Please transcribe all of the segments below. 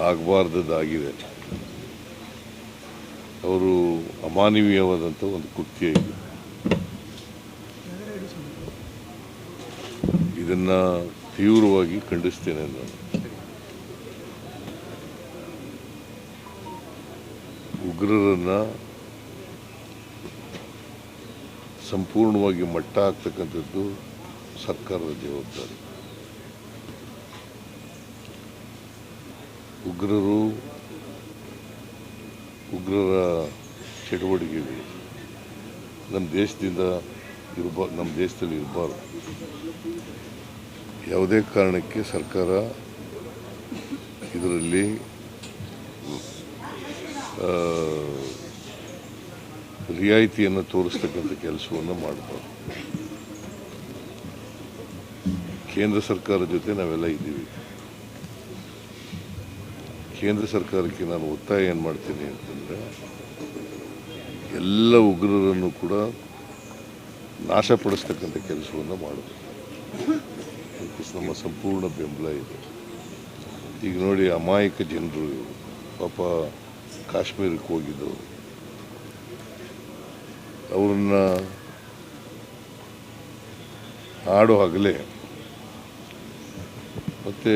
ಆಗಬಾರ್ದದ್ದಾಗಿದೆ. ಅವರು ಅಮಾನವೀಯವಾದಂಥ ಒಂದು ಕೃತ್ಯ ಇದು. ಇದನ್ನು ತೀವ್ರವಾಗಿ ಖಂಡಿಸ್ತೇನೆ ನಾನು. ಉಗ್ರರನ್ನು ಸಂಪೂರ್ಣವಾಗಿ ಮಟ್ಟ ಹಾಕ್ತಕ್ಕಂಥದ್ದು ಸರ್ಕಾರದ ಜವಾಬ್ದಾರಿ. ಉಗ್ರರು ಉಗ್ರರ ಚಟುವಟಿಕೆಗಳು ನಮ್ಮ ದೇಶದಿಂದ ಇರಬ, ನಮ್ಮ ದೇಶದಲ್ಲಿ ಇರಬಾರ್ದು. ಯಾವುದೇ ಕಾರಣಕ್ಕೆ ಸರ್ಕಾರ ಇದರಲ್ಲಿ ರಿಯಾಯಿತಿಯನ್ನು ತೋರಿಸ್ತಕ್ಕಂಥ ಕೆಲಸವನ್ನು ಮಾಡಬಾರ್ದು. ಕೇಂದ್ರ ಸರ್ಕಾರದ ಜೊತೆ ನಾವೆಲ್ಲ ಇದ್ದೀವಿ. ಕೇಂದ್ರ ಸರ್ಕಾರಕ್ಕೆ ನಾನು ಒತ್ತಾಯ ಏನು ಮಾಡ್ತೀನಿ ಅಂತಂದರೆ, ಎಲ್ಲ ಉಗ್ರರನ್ನು ಕೂಡ ನಾಶಪಡಿಸ್ತಕ್ಕಂಥ ಕೆಲಸವನ್ನು ಮಾಡಬೇಕು ಅದಕ್ಕೆ ನಮ್ಮ ಸಂಪೂರ್ಣ ಬೆಂಬಲ ಇದೆ. ಈಗ ನೋಡಿ ಅಮಾಯಕ ಜನರು, ಪಾಪ ಕಾಶ್ಮೀರಕ್ಕೆ ಹೋಗಿದ್ದವರು, ಅವ್ರನ್ನ ಆಡೋ ಹಗಲೇ ಮತ್ತು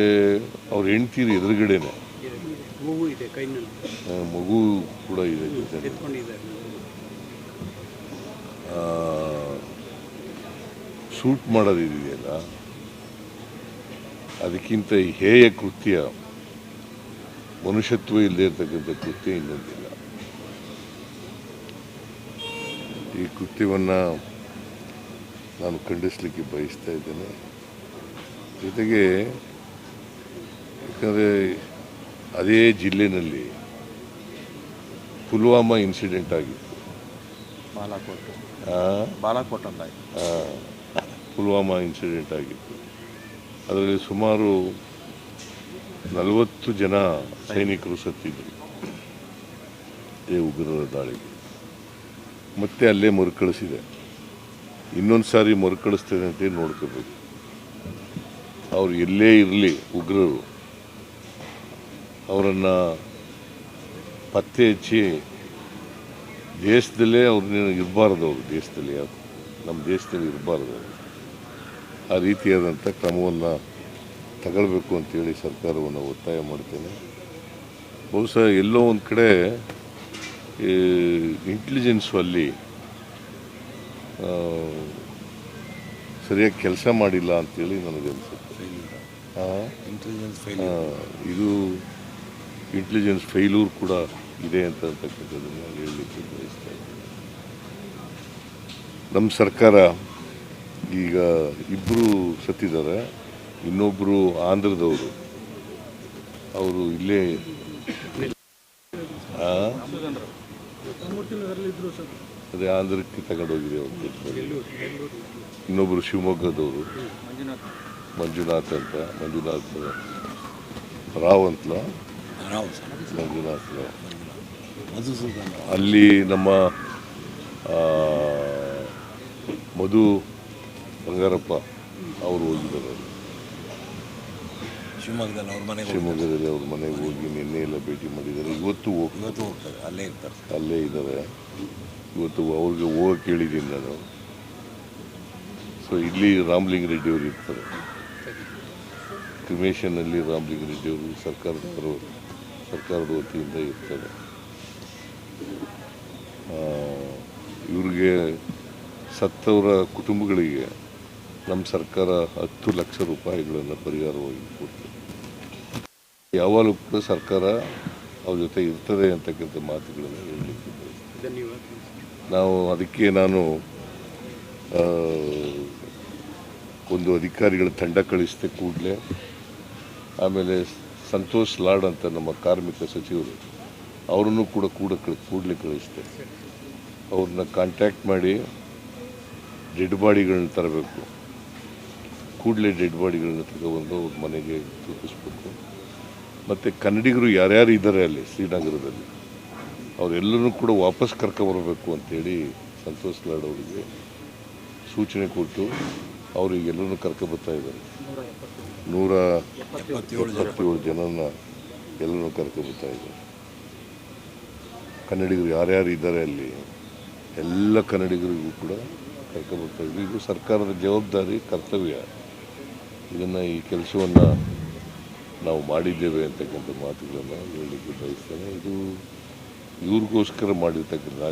ಅವ್ರ ಹೆಂಡ್ತೀರು ಎದುರುಗಡೆನೆ ಇದೆ ಕೈನಲ್ಲಿ. ಮಗು ಕೂಡ ಇದೆ ಎತ್ಕೊಂಡಿದ್ದಾರೆ ಶೂಟ್ ಮಾಡೋದಿದೆಯಲ್ಲ? ಅದಕ್ಕಿಂತ ಹೇಯ ಕೃತ್ಯ ಮನುಷ್ಯತ್ವ ಇಲ್ಲದೆ ಇರತಕ್ಕಂಥ ಕೃತ್ಯ ಇನ್ನೊಂದಿಲ್ಲ. ಈ ಕೃತ್ಯವನ್ನು ನಾನು ಖಂಡಿಸಲಿಕ್ಕೆ ಬಯಸ್ತಾ ಇದ್ದೇನೆ. ಜೊತೆಗೆ ಯಾಕಂದರೆ ಅದೇ ಜಿಲ್ಲೆನಲ್ಲಿ ಪುಲ್ವಾಮಾ ಇನ್ಸಿಡೆಂಟ್ ಆಗಿತ್ತು. ಬಾಲಾಕೋಟ್. ಬಾಲಾಕೋಟ್ ಅಂತ ಪುಲ್ವಾಮಾ ಇನ್ಸಿಡೆಂಟ್ ಆಗಿತ್ತು. ಅದರಲ್ಲಿ ಸುಮಾರು ನಲವತ್ತು ಜನ ಸೈನಿಕರು ಸತ್ತಿದ್ದರು ಈ ಉಗ್ರರ ದಾಳಿಗೆ. ಮತ್ತೆ ಅಲ್ಲೇ ಮರುಕಳಿಸಿದೆ. ಇನ್ನೊಂದು ಸಾರಿ ಮರುಕಳಿಸ್ತೇನೆ ಅಂತೇಳಿ ನೋಡ್ಕೋಬೇಕು. ಅವ್ರು ಎಲ್ಲೇ ಇರಲಿ ಉಗ್ರರು. ಅವರನ್ನು ಪತ್ತೆ ಹಚ್ಚಿ ದೇಶದಲ್ಲೇ ಅವ್ರನ್ನ ಇರಬಾರ್ದು ಅವರು ದೇಶದಲ್ಲಿ ನಮ್ಮ ದೇಶದಲ್ಲಿ ಇರಬಾರ್ದು ಅವ್ರು. ಆ ರೀತಿಯಾದಂಥ ಕ್ರಮವನ್ನು ತಗೊಳ್ಬೇಕು ಅಂತೇಳಿ ಸರ್ಕಾರವನ್ನು ಒತ್ತಾಯ ಮಾಡ್ತೇನೆ. ಬಹುಶಃ ಎಲ್ಲೋ ಒಂದು ಕಡೆ ಇಂಟೆಲಿಜೆನ್ಸು ಅಲ್ಲಿ ಸರಿಯಾಗಿ ಕೆಲಸ ಮಾಡಿಲ್ಲ ಅಂತೇಳಿ ನನಗೆ ಆ? ಇಂಟೆಲಿಜೆನ್ಸ್ ಇದು ಇಂಟೆಲಿಜೆನ್ಸ್ ಫೈಲೂರ್ ಕೂಡ ಇದೆ ಅಂತ ಅಂತಕ್ಕಂಥದ್ದನ್ನು ಹೇಳಲಿಕ್ಕೆ ಬಯಸ್ತಾ ಇದ್ದೀನಿ. ನಮ್ಮ ಸರ್ಕಾರ ಈಗ ಇಬ್ಬರು ಸತ್ತಿದ್ದಾರೆ. ಇನ್ನೊಬ್ಬರು ಆಂಧ್ರದವರು. ಅವರು ಇಲ್ಲೇ? ಅದೇ ಆಂಧ್ರಕ್ಕೆ ತಗೊಂಡೋಗಿದೆ ಅವರು ಇನ್ನೊಬ್ಬರು ಶಿವಮೊಗ್ಗದವರು. ಮಂಜುನಾಥ್ ಅಂತ, ಮಂಜುನಾಥ್ ರಾವ್ ಅಂತಲ? ಮಧುಸೂದನ್ ಅಲ್ಲಿ ನಮ್ಮ ಮಧು ಬಂಗಾರಪ್ಪ ಅವರು ಹೋಗಿದ್ದಾರೆ. ಶಿವಮೊಗ್ಗದಲ್ಲಿ ಅವ್ರ ಮನೆಗೆ. ಶಿವಮೊಗ್ಗದಲ್ಲಿ ಅವ್ರ ಮನೆಗೆ ಹೋಗಿ ನಿನ್ನೆ ಎಲ್ಲ ಭೇಟಿ ಮಾಡಿದ್ದಾರೆ. ಇವತ್ತು ಹೋಗಿ ಇವತ್ತು ಹೋಗ್ತಾರೆ ಅಲ್ಲೇ ಇರ್ತಾರೆ. ಅಲ್ಲೇ ಇದ್ದಾರೆ. ಇವತ್ತು ಅವ್ರಿಗೆ ಹೋಗಕ್ಕೆ ಹೇಳಿದ್ದೀನಿ ನಾನು. ಸೊ ಇಲ್ಲಿ ರಾಮಲಿಂಗ ರೆಡ್ಡಿ ಅವರು ಇರ್ತಾರೆ. ಕ್ರಿಮೇಷನ್ನಲ್ಲಿ ರಾಮಲಿಂಗ ರೆಡ್ಡಿ ಅವರು ಸರ್ಕಾರದ ಪರ ಸರ್ಕಾರದ ವತಿಯಿಂದ ಇರ್ತದೆ. ಇವ್ರಿಗೆ ಸತ್ತವರ ಕುಟುಂಬಗಳಿಗೆ ನಮ್ಮ ಸರ್ಕಾರ ಹತ್ತು ಲಕ್ಷ ರೂಪಾಯಿಗಳನ್ನು ಪರಿಹಾರವಾಗಿ ಕೊಡ್ತದೆ. ಯಾವಾಗಲೂ ಕೂಡ ಸರ್ಕಾರ ಅವ್ರ ಜೊತೆ ಇರ್ತದೆ ಅಂತಕ್ಕಂಥ ಮಾತುಗಳನ್ನು ಹೇಳಲಿಕ್ಕೆ ನಾವು ಅದಕ್ಕೆ ನಾನು ಒಂದು ಅಧಿಕಾರಿಗಳ ತಂಡ ಕಳಿಸಿದೆ ಕೂಡಲೇ ಆಮೇಲೆ ಸಂತೋಷ್ ಲಾಡ್ ಅಂತ ನಮ್ಮ ಕಾರ್ಮಿಕ ಸಚಿವರು, ಅವರನ್ನು ಕೂಡ ಕೂಡ ಕೂಡಲೇ ಕಳಿಸಿದೆ ಅವ್ರನ್ನ ಕಾಂಟ್ಯಾಕ್ಟ್ ಮಾಡಿ ಡೆಡ್ ಬಾಡಿಗಳನ್ನ ತರಬೇಕು. ಕೂಡಲೇ ಡೆಡ್ ಬಾಡಿಗಳನ್ನ ತಗೊಬಂದು ಅವ್ರ ಮನೆಗೆ ತಲುಪಿಸ್ಬೇಕು ಮತ್ತು ಕನ್ನಡಿಗರು ಯಾರ್ಯಾರು ಇದ್ದಾರೆ ಅಲ್ಲಿ ಶ್ರೀನಗರದಲ್ಲಿ ಅವರೆಲ್ಲರೂ ಕೂಡ ವಾಪಸ್ ಕರ್ಕೊಬರಬೇಕು ಅಂಥೇಳಿ ಸಂತೋಷ್ ಲಾಡ್ ಅವರಿಗೆ ಸೂಚನೆ ಕೊಟ್ಟು ಅವರಿಗೆಲ್ಲರೂ ಕರ್ಕೊಬರ್ತಾ ಇದ್ದಾರೆ. ನೂರ ಎಪ್ಪತ್ತೇಳು ಜನ. ಎಪ್ಪತ್ತೇಳು ಜನನ ಎಲ್ಲರೂ ಕರ್ಕೊಬರ್ತಾ ಇದ್ದಾರೆ. ಕನ್ನಡಿಗರು ಯಾರ್ಯಾರು ಇದ್ದಾರೆ ಅಲ್ಲಿ, ಎಲ್ಲ ಕನ್ನಡಿಗರಿಗೂ ಕೂಡ ಕರ್ಕೊಬರ್ತಾ ಇದ್ವಿ ಇದು ಸರ್ಕಾರದ ಜವಾಬ್ದಾರಿ, ಕರ್ತವ್ಯ. ಇದನ್ನು ಈ ಕೆಲಸವನ್ನು ನಾವು ಮಾಡಿದ್ದೇವೆ ಅಂತಕ್ಕಂಥ ಮಾತುಗಳನ್ನು ಹೇಳಲಿಕ್ಕೆ ಬಯಸ್ತೇನೆ. ಇದು ಇವ್ರಿಗೋಸ್ಕರ ಮಾಡಿರ್ತಕ್ಕಂಥ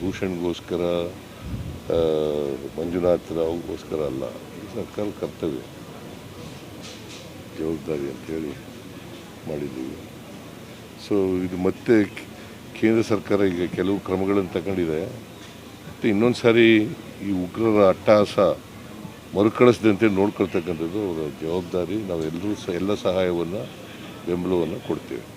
ಭೂಷಣ್ಗೋಸ್ಕರ ಮಂಜುನಾಥ್ ರಾವ್ಗೋಸ್ಕರ ಅಲ್ಲ ಸರ್ಕಾರ ಕರ್ತವ್ಯ. ಜವಾಬ್ದಾರಿ ಅಂತೇಳಿ ಮಾಡಿದ್ದೀವಿ. ಸೊ ಇದು ಮತ್ತೆ ಕೇಂದ್ರ ಸರ್ಕಾರ ಈಗ ಕೆಲವು ಕ್ರಮಗಳನ್ನು ತಗೊಂಡಿದೆ. ಮತ್ತು ಇನ್ನೊಂದು ಸಾರಿ ಈ ಉಗ್ರರ ಅಟ್ಟಹಾಸ ಮರುಕಳಿಸದಂತೆ ನೋಡ್ಕೊಳ್ತಕ್ಕಂಥದ್ದು ಅವರ ಜವಾಬ್ದಾರಿ. ನಾವೆಲ್ಲರೂ ಸಹ ಎಲ್ಲ ಸಹಾಯವನ್ನು, ಬೆಂಬಲವನ್ನು ಕೊಡ್ತೇವೆ.